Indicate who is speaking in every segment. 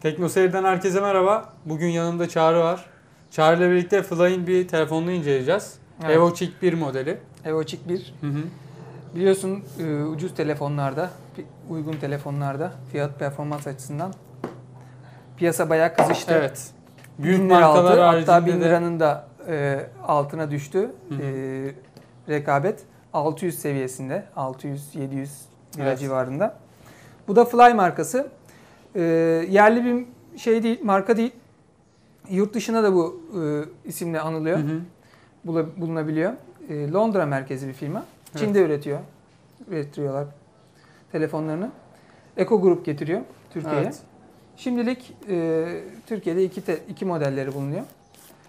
Speaker 1: Teknoseyir'den herkese merhaba. Bugün yanımda Çağrı var. Çağrı ile birlikte Fly'in bir telefonunu inceleyeceğiz.
Speaker 2: Evet.
Speaker 1: Evo Chic 1 modeli.
Speaker 2: Evoçik 1.
Speaker 1: Hı hı.
Speaker 2: Biliyorsun e, ucuz telefonlarda, uygun telefonlarda fiyat performans açısından piyasa bayağı kızıştı.
Speaker 1: Evet. Büyük
Speaker 2: 1000 lira
Speaker 1: haricinde
Speaker 2: Hatta 1000
Speaker 1: de
Speaker 2: liranın da e, altına düştü
Speaker 1: Hı hı.
Speaker 2: e, rekabet. 600 seviyesinde, 600-700 lira
Speaker 1: Evet.
Speaker 2: civarında. Bu da Fly markası. E, yerli bir şey değil, marka değil. Yurt dışına da bu e, isimle anılıyor.
Speaker 1: Hı hı.
Speaker 2: bula- bulunabiliyor. E, Londra merkezi bir firma.
Speaker 1: Evet.
Speaker 2: Çin'de üretiyor. Ürettiriyorlar telefonlarını. Eko Grup getiriyor Türkiye'ye.
Speaker 1: Evet.
Speaker 2: Şimdilik e, Türkiye'de iki, te- iki modelleri bulunuyor.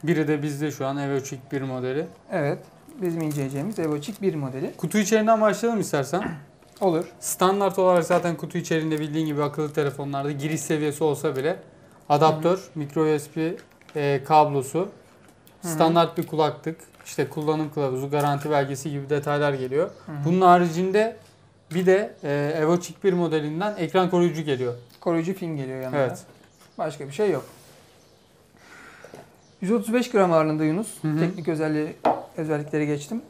Speaker 1: Biri de bizde şu an Evo Chic 1 modeli.
Speaker 2: Evet. Bizim inceleyeceğimiz Evoçik 1 modeli.
Speaker 1: Kutu içeriğinden başlayalım istersen.
Speaker 2: Olur.
Speaker 1: Standart olarak zaten kutu içerisinde bildiğin gibi akıllı telefonlarda giriş seviyesi olsa bile adaptör, micro USB e, kablosu, standart bir kulaklık, işte kullanım kılavuzu, garanti belgesi gibi detaylar geliyor.
Speaker 2: Hı hı.
Speaker 1: Bunun haricinde bir de e, Evo Chic 1 modelinden ekran koruyucu geliyor.
Speaker 2: Koruyucu film geliyor yanında.
Speaker 1: Evet.
Speaker 2: Başka bir şey yok. 135 gram ağırlığında Yunus.
Speaker 1: Hı hı.
Speaker 2: Teknik özelliği özellikleri geçtim.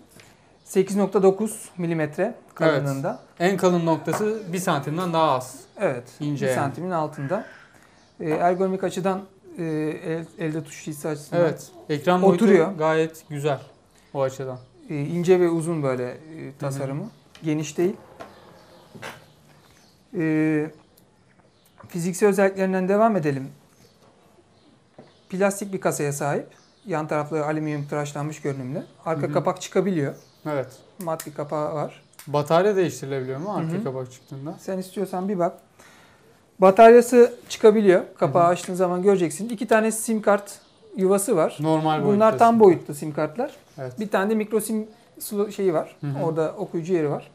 Speaker 2: 8.9 milimetre kalınlığında.
Speaker 1: En kalın noktası 1 santimden daha az.
Speaker 2: Evet.
Speaker 1: İnce
Speaker 2: 1
Speaker 1: yani.
Speaker 2: santimin altında. E, ergonomik açıdan e, el- elde tutuş hissi açısından
Speaker 1: Evet. Ekran boyutu
Speaker 2: Oturuyor.
Speaker 1: gayet güzel o açıdan.
Speaker 2: e, ince ve uzun böyle e, tasarımı. Geniş değil. E, fiziksel özelliklerinden devam edelim. Plastik bir kasaya sahip. Yan tarafları alüminyum tıraşlanmış görünümlü. Arka
Speaker 1: Hı hı.
Speaker 2: kapak çıkabiliyor.
Speaker 1: Evet.
Speaker 2: Mat bir kapağı var.
Speaker 1: Batarya değiştirilebiliyor mu arka
Speaker 2: Hı hı.
Speaker 1: kapak çıktığında?
Speaker 2: Sen istiyorsan bir bak. Bataryası çıkabiliyor. Kapağı
Speaker 1: Hı hı.
Speaker 2: açtığın zaman göreceksin. İki tane sim kart yuvası var.
Speaker 1: Normal boyutta.
Speaker 2: Bunlar tam boyutlu sim kartlar.
Speaker 1: Evet.
Speaker 2: Bir tane de mikro sim şeyi var.
Speaker 1: Hı hı.
Speaker 2: Orada okuyucu yeri var.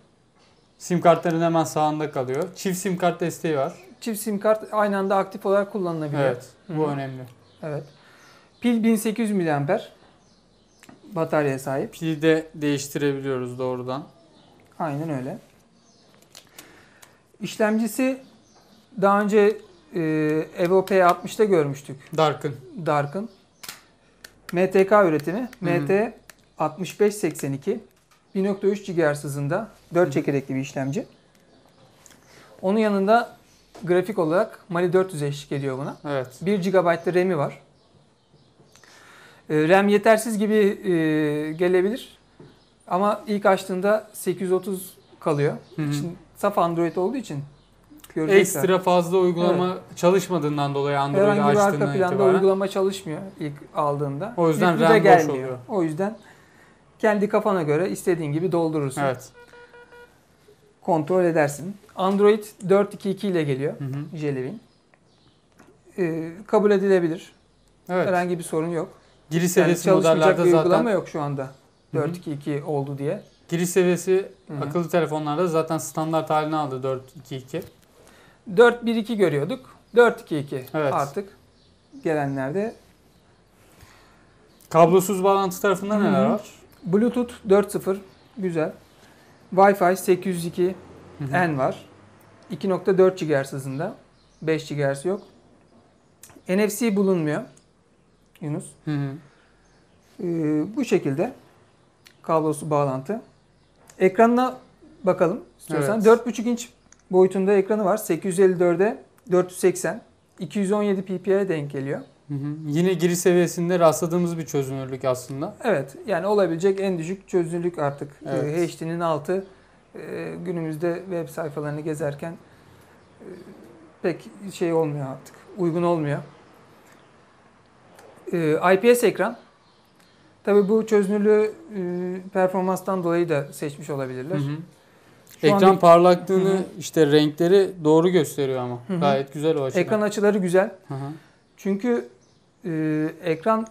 Speaker 1: Sim kartların hemen sağında kalıyor. Çift sim kart desteği var.
Speaker 2: Çift sim kart aynı anda aktif olarak kullanılabiliyor.
Speaker 1: Evet. Bu
Speaker 2: Hı.
Speaker 1: önemli.
Speaker 2: Evet. Pil 1800 mAh bataryaya sahip.
Speaker 1: Pili de değiştirebiliyoruz doğrudan.
Speaker 2: Aynen öyle. İşlemcisi daha önce e, Evo P60'da görmüştük.
Speaker 1: Dark'ın.
Speaker 2: Dark'ın. MTK üretimi.
Speaker 1: Hı hı.
Speaker 2: MT 6582 1.3 GHz hızında 4
Speaker 1: Hı
Speaker 2: çekirdekli bir işlemci. Onun yanında grafik olarak Mali 400 eşlik ediyor buna.
Speaker 1: Evet.
Speaker 2: 1 GB RAM'i var. Ee, RAM yetersiz gibi e, gelebilir. Ama ilk açtığında 830 kalıyor. Şimdi saf Android olduğu için görecekler.
Speaker 1: Ekstra fazla uygulama çalışmadığından dolayı Android'i
Speaker 2: Herhangi bir arka
Speaker 1: açtığından
Speaker 2: planda
Speaker 1: itibaren.
Speaker 2: uygulama çalışmıyor ilk aldığında.
Speaker 1: O yüzden RAM boş
Speaker 2: gelmiyor.
Speaker 1: oluyor.
Speaker 2: O yüzden kendi kafana göre istediğin gibi doldurursun.
Speaker 1: Evet.
Speaker 2: Kontrol edersin. Android 4.2.2 ile geliyor.
Speaker 1: Hı.
Speaker 2: Jellybean. Ee, kabul edilebilir.
Speaker 1: Evet.
Speaker 2: Herhangi bir sorun yok.
Speaker 1: Giriş
Speaker 2: Yani
Speaker 1: seviyesi
Speaker 2: çalışmayacak
Speaker 1: modellerde
Speaker 2: bir
Speaker 1: zaten
Speaker 2: yok şu anda.
Speaker 1: Hı hı.
Speaker 2: 4.2.2 oldu diye.
Speaker 1: giriş seviyesi
Speaker 2: Hı hı.
Speaker 1: akıllı telefonlarda zaten standart halini aldı 4.2.2.
Speaker 2: 4.1.2 görüyorduk. 4.2.2
Speaker 1: Evet.
Speaker 2: artık gelenlerde.
Speaker 1: Kablosuz bağlantı tarafında
Speaker 2: Hı hı.
Speaker 1: neler var?
Speaker 2: Bluetooth 4.0 güzel. Wi-Fi 802
Speaker 1: Hı hı.
Speaker 2: N var. 2.4 GHz hızında. 5 GHz yok. NFC bulunmuyor. Yunus.
Speaker 1: Hı hı.
Speaker 2: Ee, bu şekilde kablosuz bağlantı. Ekranına bakalım istiyorsan.
Speaker 1: Evet.
Speaker 2: 4.5 inç boyutunda ekranı var. 854'e 480. 217 ppi'ye denk geliyor.
Speaker 1: Hı hı. Yine giriş seviyesinde rastladığımız bir çözünürlük aslında.
Speaker 2: Evet yani olabilecek en düşük çözünürlük artık.
Speaker 1: Evet.
Speaker 2: Ee, HD'nin altı e, günümüzde web sayfalarını gezerken e, pek şey olmuyor artık. Uygun olmuyor. Ee, IPS ekran. Tabii bu çözünürlüğü e, performanstan dolayı da seçmiş olabilirler.
Speaker 1: Hı hı.
Speaker 2: Şu
Speaker 1: Ekran
Speaker 2: anda-
Speaker 1: parlaklığını
Speaker 2: Hı hı.
Speaker 1: işte renkleri doğru gösteriyor ama.
Speaker 2: Hı hı.
Speaker 1: Gayet güzel o açıdan.
Speaker 2: Ekran açıları güzel.
Speaker 1: Hı hı.
Speaker 2: Çünkü e, ekran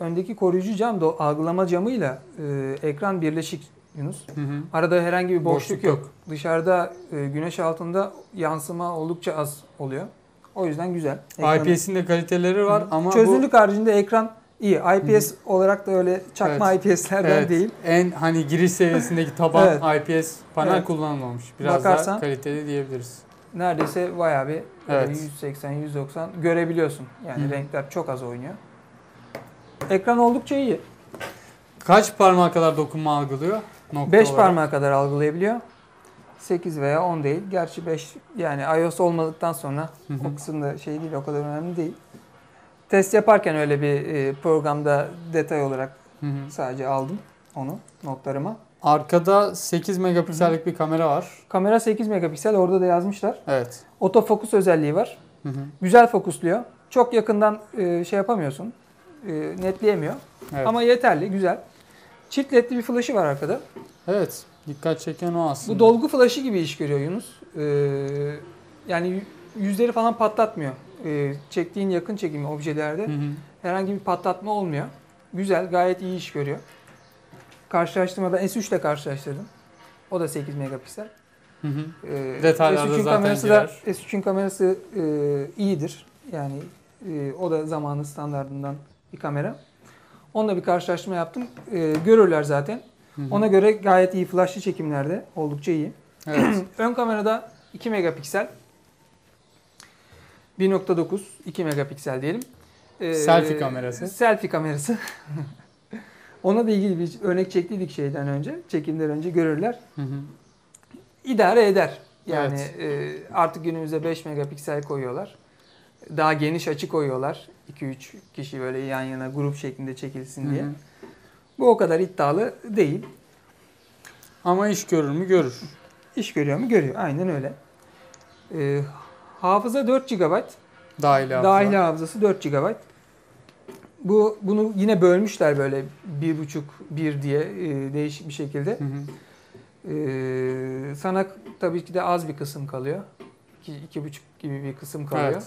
Speaker 2: öndeki koruyucu cam da algılama camıyla e, ekran birleşik Yunus.
Speaker 1: Hı hı.
Speaker 2: Arada herhangi bir boşluk,
Speaker 1: Boşluk
Speaker 2: yok.
Speaker 1: yok.
Speaker 2: Dışarıda e, güneş altında yansıma oldukça az oluyor. O yüzden güzel. Ekranı-
Speaker 1: IPS'in de kaliteleri var ama
Speaker 2: Çözünürlük haricinde ekran iyi. IPS olarak da öyle çakma
Speaker 1: Evet.
Speaker 2: IPS'lerden
Speaker 1: Evet.
Speaker 2: değil.
Speaker 1: en hani giriş seviyesindeki taban
Speaker 2: Evet.
Speaker 1: IPS panel
Speaker 2: Evet.
Speaker 1: kullanılmamış. Biraz
Speaker 2: Bakarsan-
Speaker 1: daha kaliteli diyebiliriz.
Speaker 2: Neredeyse bayağı bir
Speaker 1: Evet.
Speaker 2: 180 190 görebiliyorsun. Yani
Speaker 1: Hı.
Speaker 2: renkler çok az oynuyor. Ekran oldukça iyi.
Speaker 1: Kaç parmağa kadar dokunma algılıyor? Nokta
Speaker 2: 5
Speaker 1: olarak.
Speaker 2: parmağa kadar algılayabiliyor. 8 veya 10 değil. Gerçi 5 yani iOS olmadıktan sonra o kısımda şey değil o kadar önemli değil. Test yaparken öyle bir e, programda detay olarak sadece aldım onu notlarıma.
Speaker 1: Arkada 8 megapiksellik bir kamera var.
Speaker 2: Kamera 8 megapiksel orada da yazmışlar.
Speaker 1: Evet.
Speaker 2: Otofokus özelliği var.
Speaker 1: Hı hı.
Speaker 2: Güzel fokusluyor. Çok yakından e, şey yapamıyorsun. E, netleyemiyor.
Speaker 1: Evet.
Speaker 2: Ama yeterli, güzel. Çift ledli bir flaşı var arkada.
Speaker 1: evet. Dikkat çeken o aslında.
Speaker 2: Bu dolgu flaşı gibi iş görüyor Yunus. Ee, yani yü- yüzleri falan patlatmıyor. Ee, çektiğin yakın çekimi objelerde
Speaker 1: Hı hı.
Speaker 2: herhangi bir patlatma olmuyor. Güzel, gayet iyi iş görüyor. Karşılaştırmada S3 ile karşılaştırdım. O da 8 megapiksel.
Speaker 1: Hı hı.
Speaker 2: Ee,
Speaker 1: Detaylarda
Speaker 2: S3'ün
Speaker 1: zaten
Speaker 2: kamerası
Speaker 1: girer.
Speaker 2: da S3'ün kamerası e, iyidir. Yani e, o da zamanın standartından bir kamera. Onunla bir karşılaştırma yaptım. E, görürler zaten. Ona göre gayet iyi flashlı çekimlerde oldukça iyi.
Speaker 1: Evet.
Speaker 2: Ön kamerada 2 megapiksel. 1.9 2 megapiksel diyelim. Ee,
Speaker 1: Selfie kamerası.
Speaker 2: Selfie kamerası. Ona da ilgili bir örnek çektiydik şeyden önce. Çekimden önce görürler.
Speaker 1: Hı hı.
Speaker 2: İdare eder. Yani e, artık günümüzde 5 megapiksel koyuyorlar. Daha geniş açı koyuyorlar. 2-3 kişi böyle yan yana grup şeklinde çekilsin diye.
Speaker 1: Hı hı.
Speaker 2: Bu o kadar iddialı değil.
Speaker 1: Ama iş görür mü? Görür.
Speaker 2: İş görüyor mu? Görüyor. Aynen öyle. Ee, hafıza 4 GB.
Speaker 1: Dahili hafıza.
Speaker 2: Dahili hafızası 4 GB. Bu bunu yine bölmüşler böyle bir buçuk bir diye e, değişik bir şekilde.
Speaker 1: Hı hı.
Speaker 2: Ee, sana tabii ki de az bir kısım kalıyor. İki, iki buçuk gibi bir kısım kalıyor.
Speaker 1: Evet.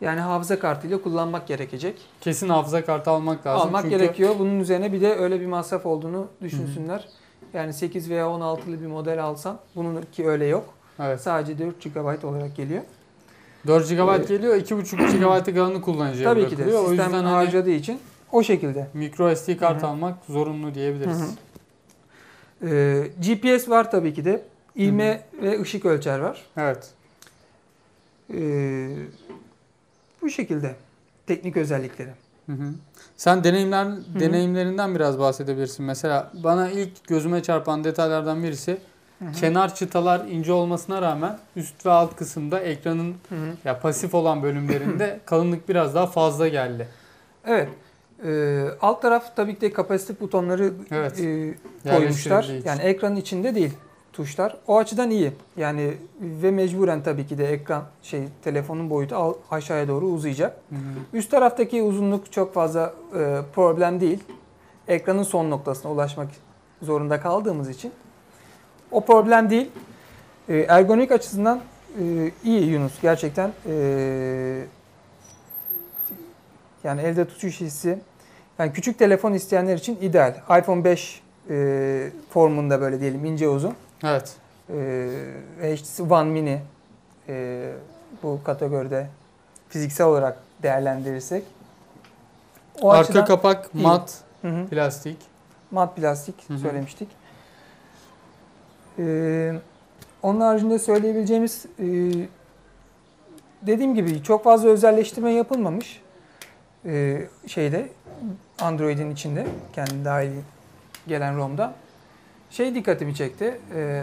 Speaker 2: Yani hafıza kartıyla kullanmak gerekecek.
Speaker 1: Kesin hafıza kartı almak lazım.
Speaker 2: Almak
Speaker 1: Çünkü
Speaker 2: gerekiyor. Bunun üzerine bir de öyle bir masraf olduğunu düşünsünler. Yani 8 veya 16'lı bir model alsan bunun ki öyle yok.
Speaker 1: Evet.
Speaker 2: Sadece 4 GB olarak geliyor.
Speaker 1: 4 GB
Speaker 2: Evet.
Speaker 1: geliyor. 2,5 GB'ı kalanı kullanıcıya
Speaker 2: Tabii ki de
Speaker 1: bırakılıyor. O
Speaker 2: sistem
Speaker 1: yüzden hani
Speaker 2: harcadığı için o şekilde.
Speaker 1: micro SD kart
Speaker 2: Hı hı.
Speaker 1: almak zorunlu diyebiliriz.
Speaker 2: Ee, GPS var tabii ki de. İlme ve ışık ölçer var.
Speaker 1: Evet.
Speaker 2: Ee, bu şekilde teknik özellikleri.
Speaker 1: Hı hı. Sen deneyimler deneyimlerinden biraz bahsedebilirsin. Mesela bana ilk gözüme çarpan detaylardan birisi
Speaker 2: Hı hı.
Speaker 1: kenar çıtalar ince olmasına rağmen üst ve alt kısımda ekranın
Speaker 2: Hı hı.
Speaker 1: ya pasif olan bölümlerinde kalınlık biraz daha fazla geldi.
Speaker 2: Evet. Ee, alt taraf tabii ki de kapasitif butonları
Speaker 1: Evet.
Speaker 2: e, koymuşlar. Yani ekranın içinde değil tuşlar. O açıdan iyi. Yani ve mecburen tabii ki de ekran şey telefonun boyutu aşağıya doğru uzayacak.
Speaker 1: Hı hı.
Speaker 2: Üst taraftaki uzunluk çok fazla e, problem değil. Ekranın son noktasına ulaşmak zorunda kaldığımız için o problem değil. E, ergonomik açısından e, iyi Yunus gerçekten. E, yani elde tutuş hissi. Yani küçük telefon isteyenler için ideal. iPhone 5 e, formunda böyle diyelim ince uzun.
Speaker 1: Evet.
Speaker 2: E, HTC One Mini e, bu kategoride fiziksel olarak değerlendirirsek. O
Speaker 1: Arka kapak
Speaker 2: iyi.
Speaker 1: mat
Speaker 2: Hı hı.
Speaker 1: plastik.
Speaker 2: mat plastik
Speaker 1: Hı hı.
Speaker 2: söylemiştik. Ee, onun haricinde söyleyebileceğimiz e, dediğim gibi çok fazla özelleştirme yapılmamış e, şeyde Android'in içinde kendi dahil gelen ROM'da. Şey dikkatimi çekti. e,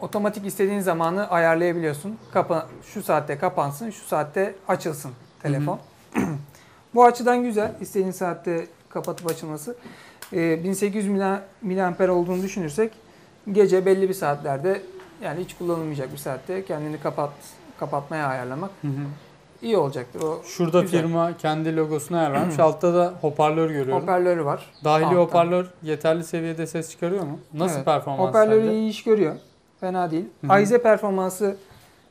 Speaker 2: otomatik istediğin zamanı ayarlayabiliyorsun. Kapa şu saatte kapansın, şu saatte açılsın telefon. Bu açıdan güzel. İstediğin saatte kapatıp açılması. Ee, 1800 mila- miliamper olduğunu düşünürsek gece belli bir saatlerde yani hiç kullanılmayacak bir saatte kendini kapat kapatmaya ayarlamak
Speaker 1: Hı hı.
Speaker 2: İyi olacaktır. O
Speaker 1: Şurada
Speaker 2: Güzel.
Speaker 1: firma kendi logosunu ayarlamış. Altta da hoparlör görüyorum.
Speaker 2: hoparlörü var.
Speaker 1: Dahili
Speaker 2: Alttan.
Speaker 1: hoparlör yeterli seviyede ses çıkarıyor mu? Nasıl
Speaker 2: Evet.
Speaker 1: performans
Speaker 2: Hoparlörü
Speaker 1: sence?
Speaker 2: iyi iş görüyor. Fena değil.
Speaker 1: Hı hı.
Speaker 2: Aize performansı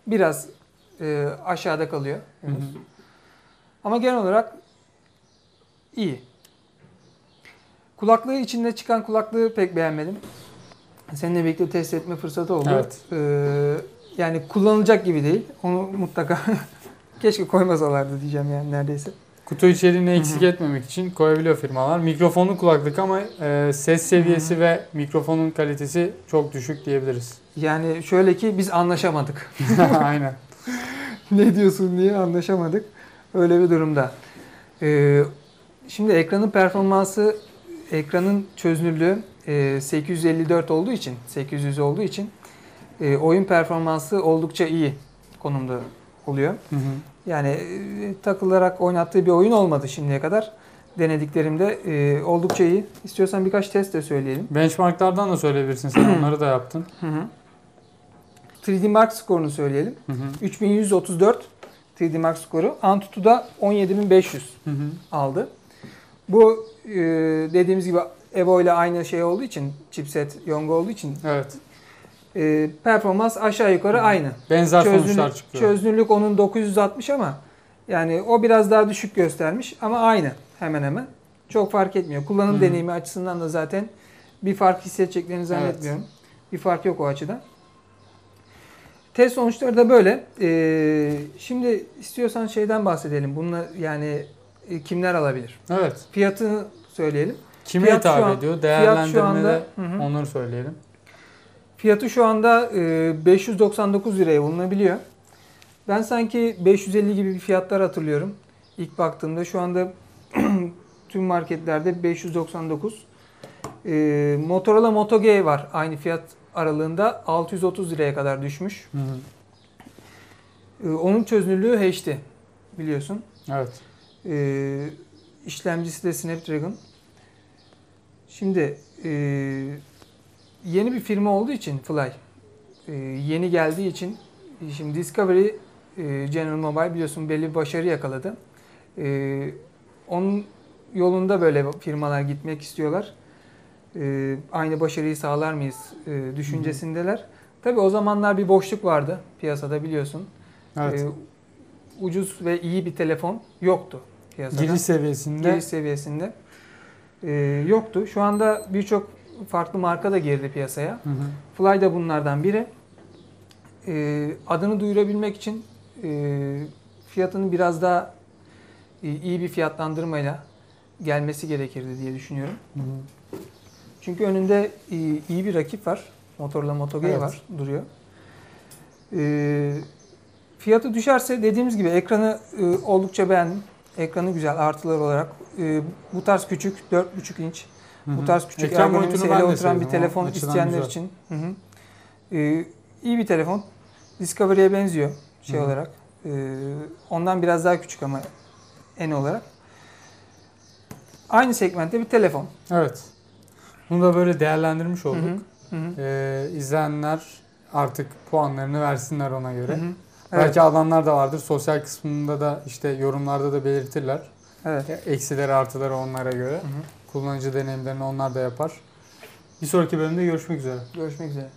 Speaker 2: biraz e, aşağıda kalıyor. Ama genel olarak iyi. Kulaklığı içinde çıkan kulaklığı pek beğenmedim. Seninle birlikte test etme fırsatı oldu.
Speaker 1: Evet.
Speaker 2: Ee, yani kullanılacak gibi değil. Onu mutlaka keşke koymasalardı diyeceğim yani neredeyse.
Speaker 1: Kutu içeriğini eksik etmemek için koyabiliyor firmalar. Mikrofonlu kulaklık ama e, ses seviyesi ve mikrofonun kalitesi çok düşük diyebiliriz.
Speaker 2: Yani şöyle ki biz anlaşamadık.
Speaker 1: Aynen.
Speaker 2: ne diyorsun diye anlaşamadık. Öyle bir durumda. Ee, şimdi ekranın performansı, ekranın çözünürlüğü e, 854 olduğu için, 800 olduğu için e, oyun performansı oldukça iyi konumda oluyor.
Speaker 1: Hı hı.
Speaker 2: Yani e, takılarak oynattığı bir oyun olmadı şimdiye kadar. Denediklerimde e, oldukça iyi. İstiyorsan birkaç test de söyleyelim.
Speaker 1: Benchmarklardan da söyleyebilirsin sen onları da yaptın.
Speaker 2: Hı hı. 3D Mark skorunu söyleyelim.
Speaker 1: Hı hı.
Speaker 2: 3134 3D Mark skoru. Antutu'da 17500
Speaker 1: Hı hı.
Speaker 2: aldı. Bu e, dediğimiz gibi Evo ile aynı şey olduğu için, chipset Yonga olduğu için
Speaker 1: Evet.
Speaker 2: E, performans aşağı yukarı aynı.
Speaker 1: Benzer sonuçlar
Speaker 2: Çözünürlük,
Speaker 1: çıkıyor.
Speaker 2: çözünürlük onun 960 ama yani o biraz daha düşük göstermiş ama aynı hemen hemen. Çok fark etmiyor. Kullanım
Speaker 1: Hı.
Speaker 2: deneyimi açısından da zaten bir fark hissedeceklerini zannetmiyorum. Bir fark yok o açıdan. Test sonuçları da böyle. Ee, şimdi istiyorsan şeyden bahsedelim. Bununla yani e, kimler alabilir?
Speaker 1: Evet.
Speaker 2: Fiyatını söyleyelim.
Speaker 1: Kime
Speaker 2: Fiyat
Speaker 1: hitap
Speaker 2: an-
Speaker 1: ediyor? Değerlendirmede
Speaker 2: anda- Hı hı.
Speaker 1: onları söyleyelim.
Speaker 2: Fiyatı şu anda e, 599 liraya bulunabiliyor. Ben sanki 550 gibi bir fiyatlar hatırlıyorum. İlk baktığımda şu anda tüm marketlerde 599. E, Motorola Moto G var aynı fiyat aralığında 630 liraya kadar düşmüş.
Speaker 1: Hı hı.
Speaker 2: E, onun çözünürlüğü HD biliyorsun.
Speaker 1: Evet.
Speaker 2: E, işlemcisi de Snapdragon. Şimdi e, yeni bir firma olduğu için Fly, e, yeni geldiği için şimdi Discovery e, General Mobile biliyorsun belli bir başarı yakaladı. E, onun yolunda böyle firmalar gitmek istiyorlar. E, aynı başarıyı sağlar mıyız e, düşüncesindeler. Tabii o zamanlar bir boşluk vardı piyasada biliyorsun.
Speaker 1: Evet.
Speaker 2: E, ucuz ve iyi bir telefon yoktu piyasada.
Speaker 1: Giriş seviyesinde
Speaker 2: Giriş seviyesinde e, yoktu. Şu anda birçok farklı marka da girdi piyasaya.
Speaker 1: Hı hı.
Speaker 2: Fly da bunlardan biri. E, adını duyurabilmek için e, fiyatının biraz daha e, iyi bir fiyatlandırmayla gelmesi gerekirdi diye düşünüyorum.
Speaker 1: Hı hı.
Speaker 2: Çünkü önünde e, iyi bir rakip var. Motorla Moto G
Speaker 1: Evet.
Speaker 2: var, duruyor. E, fiyatı düşerse dediğimiz gibi ekranı e, oldukça beğendim. Ekranı güzel artılar olarak. E, bu tarz küçük 4.5 inç,
Speaker 1: Hı hı.
Speaker 2: bu tarz küçük
Speaker 1: Ekran
Speaker 2: ergonomisi ele oturan bir telefon
Speaker 1: açıdan
Speaker 2: isteyenler
Speaker 1: güzel.
Speaker 2: için. Hı hı. E, iyi bir telefon. Discovery'e benziyor şey
Speaker 1: Hı hı.
Speaker 2: olarak. E, ondan biraz daha küçük ama en olarak. Aynı segmentte bir telefon.
Speaker 1: Evet. Bunu da böyle değerlendirmiş olduk.
Speaker 2: hı. Hı hı.
Speaker 1: Ee, izleyenler artık puanlarını versinler ona göre.
Speaker 2: Hı hı. Evet.
Speaker 1: Belki alanlar da vardır. Sosyal kısmında da işte yorumlarda da belirtirler.
Speaker 2: Evet.
Speaker 1: Eksileri artıları onlara göre.
Speaker 2: Hı hı.
Speaker 1: Kullanıcı deneyimlerini onlar da yapar. Bir sonraki bölümde görüşmek üzere.
Speaker 2: Görüşmek üzere.